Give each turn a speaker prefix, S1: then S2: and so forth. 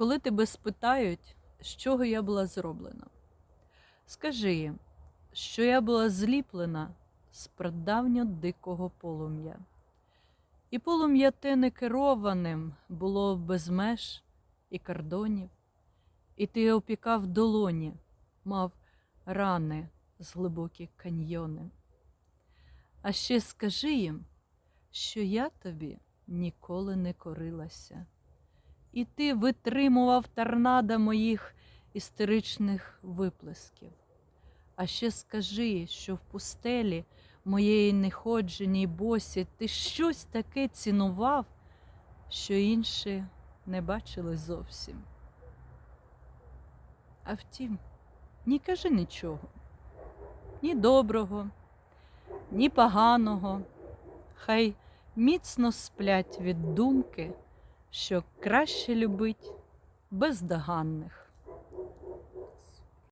S1: коли тебе спитають, з чого я була зроблена, скажи їм, що я була зліплена з прадавньо дикого полум'я. І полум'я те не керованим було без меж і кордонів, і ти опікав долоні, мав рани з глибокі каньйони. А ще скажи їм, що я тобі ніколи не корилася, і ти витримував торнадо моїх істеричних виплесків. А ще скажи, що в пустелі моєї неходженій босі ти щось таке цінував, що інші не бачили зовсім. А втім, ні кажи нічого, ні доброго, ні поганого, хай міцно сплять від думки, що краще любить бездоганних.